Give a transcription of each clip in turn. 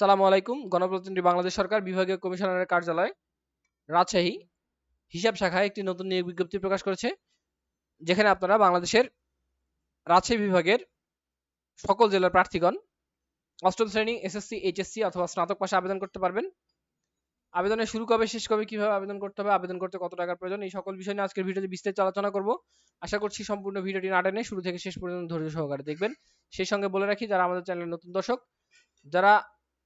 আসসালামু আলাইকুম গণপ্রজাতন্ত্রী বাংলাদেশ সরকার, বিভাগীয় কমিশনারের কার্যালয়, রাজশাহী, হিসাব শাখায় একটি নতুন নিয়োগ বিজ্ঞপ্তি প্রকাশ করেছে, যেখানে আপনারা বাংলাদেশের রাজশাহী বিভাগের সকল জেলার প্রার্থীগণ অষ্টম শ্রেণি, এসএসসি, এইচএসসি অথবা স্নাতক পাশে আবেদন করতে পারবেন। আবেদনের শুরু কবে, শেষ কবে, কীভাবে আবেদন করতে হবে, আবেদন করতে কত টাকার প্রয়োজন, এই সকল বিষয় নিয়ে আজকের ভিডিওতে বিস্তারিত আলোচনা করব। আশা করছি সম্পূর্ণ ভিডিওটি না টেনে শুরু থেকে শেষ পর্যন্ত ধৈর্য সহকারে দেখবেন। সেই সঙ্গে বলে রাখি, যারা আমাদের চ্যানেলের নতুন দর্শক, যারা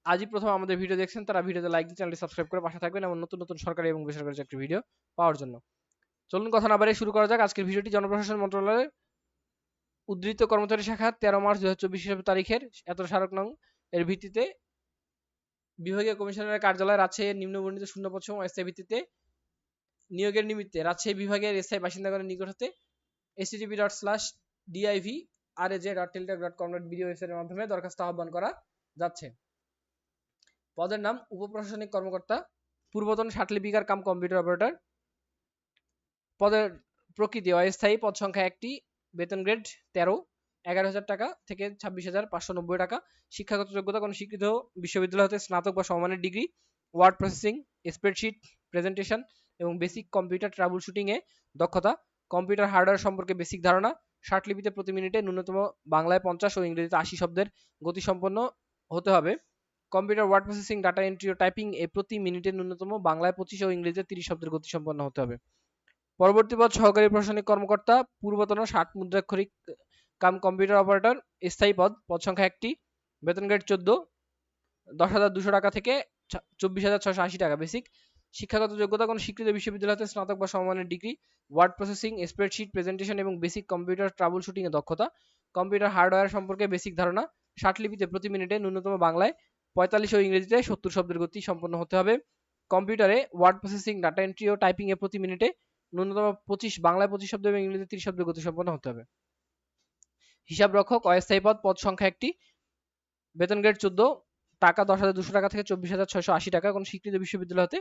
আজই প্রথম আমাদের ভিডিও দেখছেন, তারা ভিডিওতে লাইক দিয়ে চ্যানেলটি সাবস্ক্রাইব করে পাশে থাকবেন এবং নতুন নতুন সরকারি এবং বেসরকারি চাকরি ভিডিও পাওয়ার জন্য। চলুন কথা না বাড়িয়ে শুরু করা যাক। আজকের ভিডিওটি জনপ্রশাসন মন্ত্রণালয়ের উদ্ধৃত কর্মচারী শাখা তেরো মার্চ দু হাজার চব্বিশ তারিখের এত স্মারক নং, এর ভিত্তিতে বিভাগীয় কমিশনারের কার্যালয় রাজশাহীর নিম্নবর্ণিত শূন্যপদ সমূহ স্থায়ী ভিত্তিতে নিয়োগের নিমিত্তে রাজশাহী বিভাগের স্থায়ী বাসিন্দাগণের নিকট হতে STP dot slash DIV R A J dot Teletalk dot com dot BDO ওয়েবসাইটের মাধ্যমে দরখাস্ত আহ্বান করা যাচ্ছে। পদের নাম উপপ্রশাসনিক কর্মকর্তা, পূর্বতন লিপিকার কাম কম্পিউটার অপারেটর। পদের প্রকৃতি অস্থায়ী পদ সংখ্যা একটি, বেতন গ্রেড তেরো, এগারো হাজার টাকা থেকে ছাব্বিশ হাজার পাঁচশো নব্বই টাকা। শিক্ষাগত যোগ্যতা কোনো স্বীকৃত বিশ্ববিদ্যালয় হতে স্নাতক বা সমমানের degree, word processing, spreadsheet, presentation এবং বেসিক কম্পিউটার ট্রাবল শুটিংয়ে দক্ষতা। কম্পিউটার হার্ডওয়্যার সম্পর্কে বেসিক ধারণা লিপিতে প্রতি মিনিটে ন্যূনতম বাংলায় পঞ্চাশ ও ইংরেজিতে আশি শব্দের গতিসম্পন্ন হতে হবে। Computer word processing, data entry ও টাইপিং এ প্রতি মিনিটে ন্যূনতম বাংলায় পঁচিশ ও ইংরেজিতে তিরিশ শব্দের গতিসম্পন্ন হতে হবে। পরবর্তী পদ, সহকারী প্রশাসনিক কর্মকর্তা, পূর্বতন ষাট মুদ্রাক্ষরিক কাম কম্পিউটার অপারেটর, স্থায়ী পদ পদ সংখ্যা একটি, বেতন গ্রেড চোদ্দ, দশ হাজার দুশো টাকা থেকে চব্বিশ হাজার ছশো আশি টাকা বেসিক। শিক্ষাগত যোগ্যতা কোনো স্বীকৃত বিশ্ববিদ্যালয় হতে স্নাতক বা সমমানের degree, word processing, spreadsheet, presentation এবং বেসিক কম্পিউটার ট্রাবল শুটিং এ দক্ষতা। কম্পিউটার হার্ডওয়্যার সম্পর্কে বেসিক ধারণা, ষাট লিপিতে প্রতি মিনিটে ন্যূনতম বাংলায় পঁয়তাল্লিশ ও ইংরেজিতে সত্তর শব্দের গতি সম্পন্ন হতে হবে। কম্পিউটারে ওয়ার্ড প্রসেসিং, ডাটা এন্ট্রি ও টাইপিং এ প্রতি মিনিটে ন্যূনতম পঁচিশ, বাংলায় পঁচিশ শব্দ এবং ইংরেজিতে তিরিশ শব্দের গতি সম্পন্ন হতে হবে। হিসাব রক্ষক, অস্থায়ী পদ পদ সংখ্যা একটি। বেতন গ্রেড চোদ্দ, টাকা দশ হাজার দুশো টাকা থেকে চব্বিশ হাজার ছয়শো আশি টাকা। কোন স্বীকৃত বিশ্ববিদ্যালয় হতে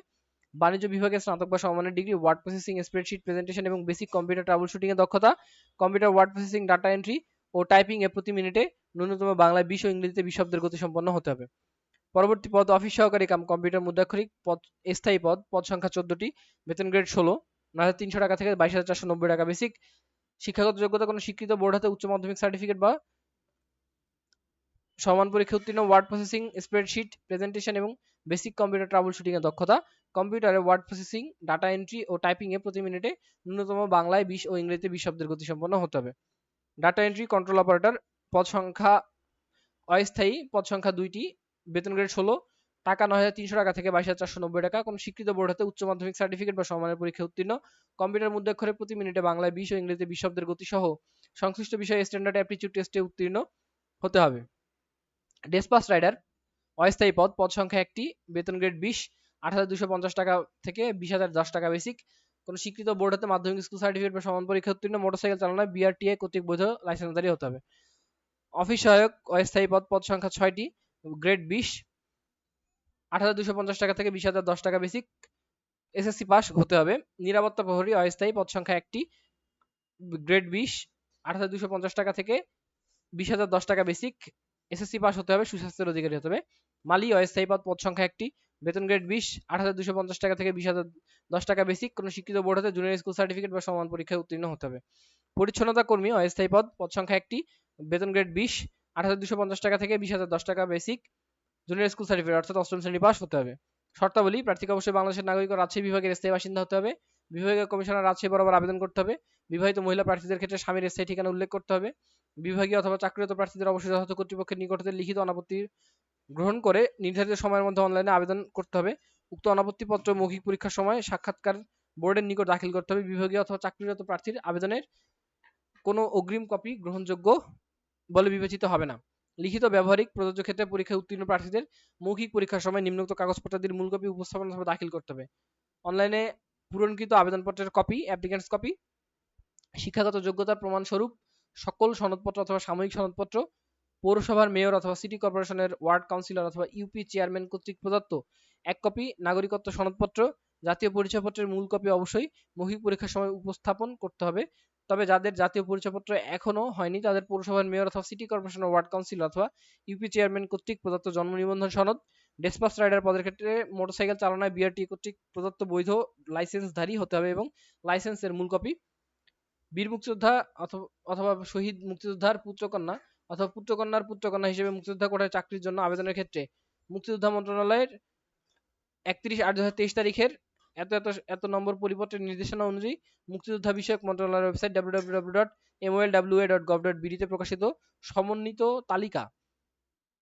বাণিজ্য বিভাগে স্নাতক বা সমমানের degree, word processing, spreadsheet, presentation এবং বেসিক কম্পিউটার ট্রাবল শুটিং এর দক্ষতা। Computer word processing, data entry ও টাইপিং এ প্রতি মিনিটে ন্যূনতম বাংলায় বিশ ও ইংরেজিতে বিশ শব্দের গতি সম্পন্ন হতে হবে। পরবর্তী পদ অফিস সহকারী কাম কম্পিউটার মুদ্রাক্ষরিক, পদ, স্থায়ী পদ পদ সংখ্যা চোদ্দটি, বেতন গ্রেড ষোলো নয় হাজার তিনশো টাকা থেকে বাইশ হাজার চারশো নব্বই টাকা বেসিক শিক্ষাগত যোগ্যতা কোনো স্বীকৃত বোর্ড হাতে উচ্চ মাধ্যমিক সার্টিফিকেট বা সমান পরীক্ষা উত্তীর্ণ ওয়ার্ড প্রসেসিং স্প্রেডশিট প্রেজেন্টেশন এবং বেসিক কম্পিউটার ট্রাবল শুটিং এর দক্ষতা কম্পিউটারে ওয়ার্ড প্রসেসিং ডাটা এন্ট্রি ও টাইপিংয়ে প্রতি মিনিটে ন্যূনতম বাংলায় বিশ ও ইংরেজিতে বিশ শব্দের গতি সম্পন্ন হতে হবে। ডাটা এন্ট্রি কন্ট্রোল অপারেটর পদ সংখ্যা অস্থায়ী, পদ সংখ্যা দুইটি বেতন গ্রেড ষোলো, টাকা নয় হাজার তিনশো টাকা থেকে বাইশ হাজার চারশো নব্বই টাকা। কোন স্বীকৃত বোর্ড হতে উচ্চ মাধ্যমিক সার্টিফিকেট বা সমানের পরীক্ষা উত্তীর্ণ। কম্পিউটার মুদ্রাক্ষরে প্রতি মিনিটে বাংলায় বিশ ও ইংরেজিতে বিশ শব্দের গতি সহ সংশ্লিষ্ট বিষয়ে স্ট্যান্ডার্ড অ্যাপটিচিউড টেস্টে উত্তীর্ণ হতে হবে। ডেসপাস রাইডার অস্থায়ী পদ পদ সংখ্যা একটি, বেতন গ্রেড বিশ, আট হাজার দুশো পঞ্চাশ টাকা থেকে বিশ হাজার দশ টাকা বেসিক কোন স্বীকৃত বোর্ড হতে মাধ্যমিক স্কুল সার্টিফিকেট বা সমান পরীক্ষা উত্তীর্ণ মোটরসাইকেল চালানোয় বিআরটিএ কর্তৃক বৈধ লাইসেন্সধারী হতে হবে। অফিস সহায়ক, অস্থায়ী পদ পদ সংখ্যা ছয়টি গ্রেড বিশ, আট হাজার টাকা থেকে বিশ হাজার দশ টাকা বেসিক এসএসসি পাস হতে হবে। নিরাপত্তা প্রহরী, অস্থায়ী, পদ সংখ্যা একটি গ্রেড বিশ, আট হাজার টাকা থেকে বিশ হাজার দশ টাকা বেসিক এসএসসি পাস হতে হবে, সুস্বাস্থ্যের অধিকারী হতে হবে। মালি, অস্থায়ী পদ পদ সংখ্যা একটি, বেতন গ্রেড বিশ, আট হাজার দুশো পঞ্চাশ টাকা থেকে বিশ হাজার দশ টাকা বেসিক কোনো শিক্ষিত বোর্ড হতে জুনিয়র স্কুল সার্টিফিকেট বা সমান পরীক্ষায় উত্তীর্ণ হতে হবে। পরিচ্ছন্নতা কর্মী, অস্থায়ী পদ পদ সংখ্যা একটি, বেতন গ্রেড বিশ আট টাকা থেকে বিশ টাকা বেসিক জুনিয়র স্কুল সার্টিফিকেট অর্থাৎ অষ্টম শ্রেণি পাস হতে হবে। শর্তাবলী অবশ্যই বাংলাদেশের নাগরিক ও রাজশাহী বিভাগের স্থায়ী বাসিন্দা হতে হবে। বিভাগীয় কমিশনার রাজশাহী বরাবর আবেদন করতে হবে। বিবাহিত মহিলা প্রার্থীদের ক্ষেত্রে স্বামীর স্থায়ী ঠিকানা উল্লেখ করতে হবে। বিভাগীয় অথবা চাকরিরত প্রার্থীদের অবশ্যই যথাযথ কর্তৃপক্ষের লিখিত অনাপত্তি গ্রহণ করে নির্ধারিত সময়ের মধ্যে অনলাইনে আবেদন করতে হবে। উক্ত অনাপত্তি পত্র মৌখিক পরীক্ষার সময় সাক্ষাৎকার বোর্ডের নিকট দাখিল করতে হবে। বিভাগীয় অথবা চাকরিরত প্রার্থীর আবেদনের কোনো অগ্রিম কপি গ্রহণযোগ্য বলে বিবেচিত হবে না। লিখিত, ব্যবহারিক, প্রযোজ্য ক্ষেত্রে পরীক্ষায় উত্তীর্ণ প্রার্থীদের মৌখিক পরীক্ষার সময় নিম্নোক্ত কাগজপত্রাদির মূল কপি উপস্থাপন দাখিল করতে হবে। অনলাইনে পূরণকৃত আবেদনপত্রের কপি, অ্যাপ্লিকেন্টস কপি, শিক্ষাগত যোগ্যতার প্রমাণস্বরূপ সকল সনদপত্র অথবা সাময়িক সনদপত্র, পৌরসভার মেয়র অথবা সিটি কর্পোরেশনের ওয়ার্ড কাউন্সিলর অথবা ইউপি চেয়ারম্যান কর্তৃক প্রদত্ত এক কপি নাগরিকত্ব সনদপত্র, জাতীয় পরিচয়পত্রের মূল কপি অবশ্যই মৌখিক পরীক্ষার সময় উপস্থাপন করতে হবে। তবে যাদের জাতীয় পরিচয়পত্র এখনও হয়নি, তাদের পৌরসভার মেয়র অথবা সিটি কর্পোরেশনের ওয়ার্ড কাউন্সিল অথবা ইউপি চেয়ারম্যান কর্তৃক প্রদত্ত জন্ম নিবন্ধন সনদ ডেসপাস রাইডার পদের ক্ষেত্রে মোটরসাইকেল চালনায় বিআরটি কর্তৃক প্রদত্ত বৈধ লাইসেন্সধারী হতে হবে এবং লাইসেন্সের মূল কপি বীর মুক্তিযোদ্ধা অথবা শহীদ মুক্তিযোদ্ধার পুত্রকন্যা অথবা পুত্রকন্যার পুত্রকন্যা হিসেবে মুক্তিযোদ্ধা কোটায় চাকরির জন্য আবেদনের ক্ষেত্রে মুক্তিযোদ্ধা মন্ত্রণালয়ের একত্রিশ আট দু তারিখের এত এত এত নম্বর পরিপত্রের নির্দেশনা অনুযায়ী মুক্তিযোদ্ধা বিষয়ক মন্ত্রণালয়ের ওয়েবসাইট www.molw.gov.bd তে প্রকাশিত সমন্বিত তালিকা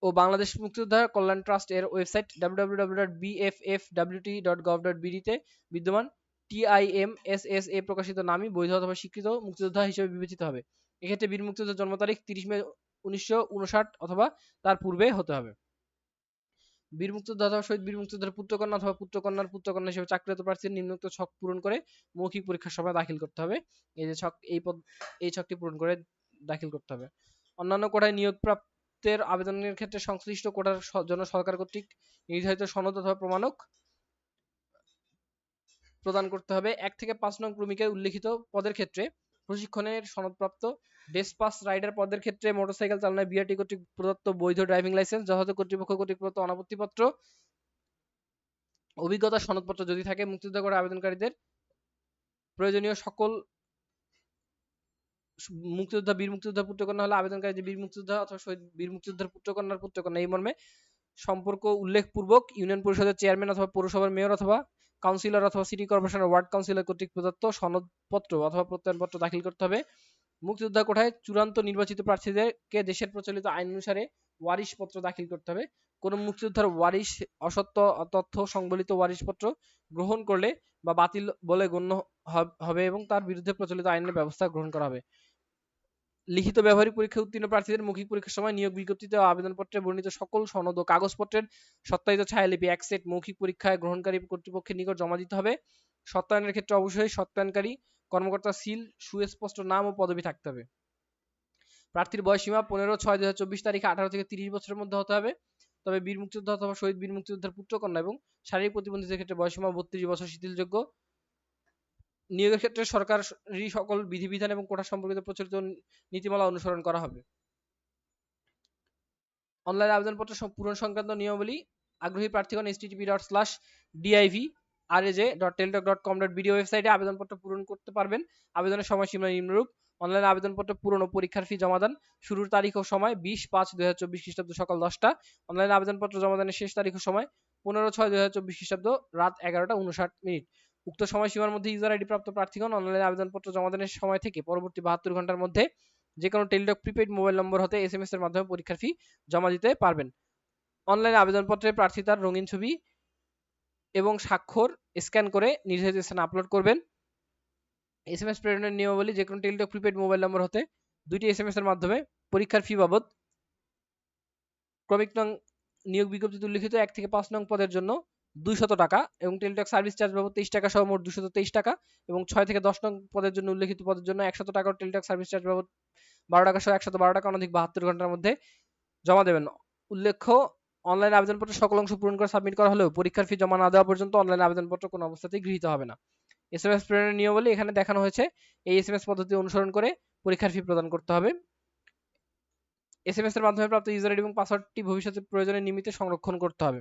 ও বাংলাদেশ মুক্তিযোদ্ধা কল্যাণ ট্রাস্ট এর ওয়েবসাইট www.bffwt.gov.bd তে বিদ্যমান টিআইএমএসএসএ প্রকাশিত নামই বৈধ অথবা স্বীকৃত মুক্তিযোদ্ধা হিসেবে বিবেচিত হবে। এক্ষেত্রে বীর মুক্তিযোদ্ধার জন্ম তারিখ তিরিশ মে উনিশশো উনষাট অথবা তার পূর্বে হতে হবে। বীর মুক্তিযোদ্ধা অথবা শহীদ বীর মুক্তিযোদ্ধার পুত্রকন্যা অথবা পুত্রকন্যার পুত্রকন্যা হিসেবে চাকরিরত প্রার্থীর নিম্নোক্ত ছক পূরণ করে মৌখিক পরীক্ষার সময় দাখিল করতে হবে। এই যে ছক, এই পদ, এই ছকটি পূরণ করে দাখিল করতে হবে। অন্যান্য কোটায় নিয়োগ প্রাপ্তের আবেদনের ক্ষেত্রে সংশ্লিষ্ট কোটার জন্য সরকার কর্তৃক নির্ধারিত সনদ অথবা প্রমাণক প্রদান করতে হবে। এক থেকে পাঁচ নং ক্রমিকে উল্লেখিত পদের ক্ষেত্রে প্রশিক্ষণের সনদপ্রাপ্ত। ডেসপাস রাইডার পদের ক্ষেত্রে মোটরসাইকেল চালনায় বিআরটি কর্তৃক প্রদত্ত বৈধ ড্রাইভিং লাইসেন্স যথাযথ কর্তৃপক্ষ কর্তৃক প্রদত্ত অনাপত্তিপত্র, অভিজ্ঞতা সনদপত্র যদি থাকে, মুক্তিযোদ্ধা করে আবেদনকারীদের প্রয়োজনীয় সকল মুক্তিযোদ্ধা, বীর মুক্তিযোদ্ধা পুত্রকন্যা হলে আবেদনকারী যে বীর মুক্তিযোদ্ধা অথবা শহীদ বীর মুক্তিযোদ্ধার পুত্রকন্যার পুত্রকন্যা, এই মর্মে সম্পর্ক উল্লেখপূর্বক ইউনিয়ন পরিষদের চেয়ারম্যান অথবা পৌরসভার মেয়র অথবা কাউন্সিলর অথবা সিটি কর্পোরেশনের ওয়ার্ড কাউন্সিলর কর্তৃক প্রদত্ত সনদপত্র অথবা প্রত্যয়নপত্র দাখিল করতে হবে। মুক্তিযোদ্ধা কোঠায় চূড়ান্ত নির্বাচিত প্রার্থীদেরকে দেশের প্রচলিত আইন অনুসারে ওয়ারিশ পত্র দাখিল করতে হবে। কোন মুক্তিযোদ্ধার ওয়ারিশ, অসত্য তথ্য সংবলিত ওয়ারিশ পত্র গ্রহণ করলে বা বাতিল বলে গণ্য হবে এবং তার বিরুদ্ধে প্রচলিত আইনের ব্যবস্থা গ্রহণ করা হবে। লিখিত ব্যবহারিক পরীক্ষা উত্তীর্ণ প্রার্থীদের মৌখিক পরীক্ষার সময় নিয়োগ বিজ্ঞপ্তিতে আবেদনপত্রে বর্ণিত সকল সনদ ও কাগজপত্রের সত্যায়িত ছায়ালিপি এক সেট মৌখিক পরীক্ষায় গ্রহণকারী কর্তৃপক্ষের নিকট জমা দিতে হবে। সত্যায়নের ক্ষেত্রে অবশ্যই সত্যায়নকারী কর্মকর্তা সিল, সুস্পষ্ট নাম ও পদবি থাকতে হবে। প্রার্থীর বয়সীমা পনেরো ছয় দু চব্বিশ তারিখে আঠারো থেকে তিরিশ বছরের মধ্যে হতে হবে। তবে বীর মুক্তিযোদ্ধা অথবা শহীদ বীর মুক্তিযোদ্ধার পুত্রকন্যা এবং শারীরিক প্রতিবন্ধীদের ক্ষেত্রে বয়সীমা বত্রিশ বছর শিথিলযোগ্য। নিয়োগের ক্ষেত্রে সরকারি সকল বিধিবিধান এবং কোটা সম্পর্কিত প্রচলিত নীতিমালা অনুসরণ করা হবে। অনলাইন আবেদনপত্র পূরণ সংক্রান্ত নিয়মাবলী আগ্রহী প্রার্থীগণ http dot slash DIV RAJ dot Teletalk dot com dot BDO ওয়েবসাইটে আবেদনপত্র পূরণ করতে পারবেন। আবেদনের সময়সীমা নিম্নরূপ। অনলাইন আবেদনপত্র পূরণ ও পরীক্ষার ফি জমা দান শুরুর তারিখ ও সময় বিশ পাঁচ দুই হাজার চব্বিশ খ্রিস্টাব্দ সকাল দশটা। অনলাইন আবেদনপত্র জমা দানের শেষ তারিখ ও সময় পনেরো ছয় দুই হাজার চব্বিশ খ্রিস্টাব্দ রাত এগারোটা উনষাট মিনিট। উক্ত সময়সীমার মধ্যে ইউজার আইডি প্রাপ্ত প্রার্থীগণ অনলাইন আবেদনপত্র জমা দানের সময় থেকে পরবর্তী বাহাত্তর ঘণ্টার মধ্যে যে কোনো টেলিটক প্রিপেড মোবাইল নম্বর হতে এস এম এস এর মাধ্যমে পরীক্ষার ফি জমা দিতে পারবেন। অনলাইন আবেদনপত্রে প্রার্থী তার রঙিন ছবি এবং স্বাক্ষর স্ক্যান করে নির্ধারিত স্থানে আপলোড করবেন। এস এম এস প্রেরণের নিয়মাবলী যে কোনো টেলিটক প্রিপেড মোবাইল নম্বর হতে দুইটি এস এম এস এর মাধ্যমে পরীক্ষার ফি বাবদ। ক্রমিক নং নিয়োগ বিজ্ঞপ্তিতে উল্লিখিত এক থেকে পাঁচ নং পদের জন্য দুইশত টাকা এবং টেলিটক সার্ভিস চার্জ বাবদ তেইশ টাকা সহ মোট দুশত তেইশ টাকা এবং ছয় থেকে দশ নং পদের জন্য উল্লেখিত পদের জন্য একশত টাকা টেলিটক সার্ভিস চার্জ বাবদ বারো টাকা সহ একশত বারো টাকা অনধিক বাহাত্তর ঘণ্টার মধ্যে জমা দেবেন। উল্লেখ্য, অনলাইন আবেদনপত্র সকল অংশ পূরণ করে সাবমিট করা হলেও পরীক্ষার ফি জমা না দেওয়া পর্যন্ত অনলাইন আবেদনপত্র কোনো অবস্থাতেই গৃহীত হবে না। এস এম এস প্রেরণের নিয়মাবলী এখানে দেখানো হয়েছে। এই এস এম এস পদ্ধতি অনুসরণ করে পরীক্ষার ফি প্রদান করতে হবে। এস এম এস এর মাধ্যমে প্রাপ্ত ইউজার আইডি এবং পাসওয়ার্ডটি ভবিষ্যতে প্রয়োজনের নিমিত্তে সংরক্ষণ করতে হবে।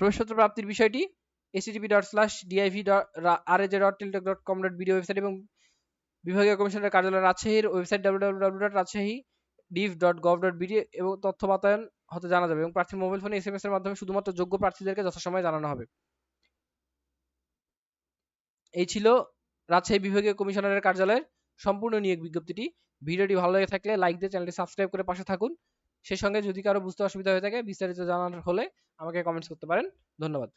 প্রবেশপত্র প্রাপ্তির বিষয়টি http dot slash DIV RAJ dot Teletalk dot com dot website এবং বিভাগীয় কমিশনের কার্যালয় রাজশাহীর website www dot Rajshahi div dot gov dot BD এবং তথ্য বাতায়ন হতে জানা যাবে এবং প্রার্থীর মোবাইল ফোনে এসএমএস এর মাধ্যমে শুধুমাত্র যোগ্য প্রার্থীদেরকে যথাসময়ে জানানো হবে। এই ছিল রাজশাহী বিভাগীয় কমিশনারের কার্যালয়ের সম্পূর্ণ নিয়োগ বিজ্ঞপ্তিটি। ভিডিওটি ভালো লেগে থাকলে লাইক দিয়ে চ্যানেলটি সাবস্ক্রাইব করে পাশে থাকুন। সেই সঙ্গে যদি কারও বুঝতে অসুবিধা হয়ে থাকে, বিস্তারিত জানার হলে আমাকে কমেন্টস করতে পারেন। ধন্যবাদ।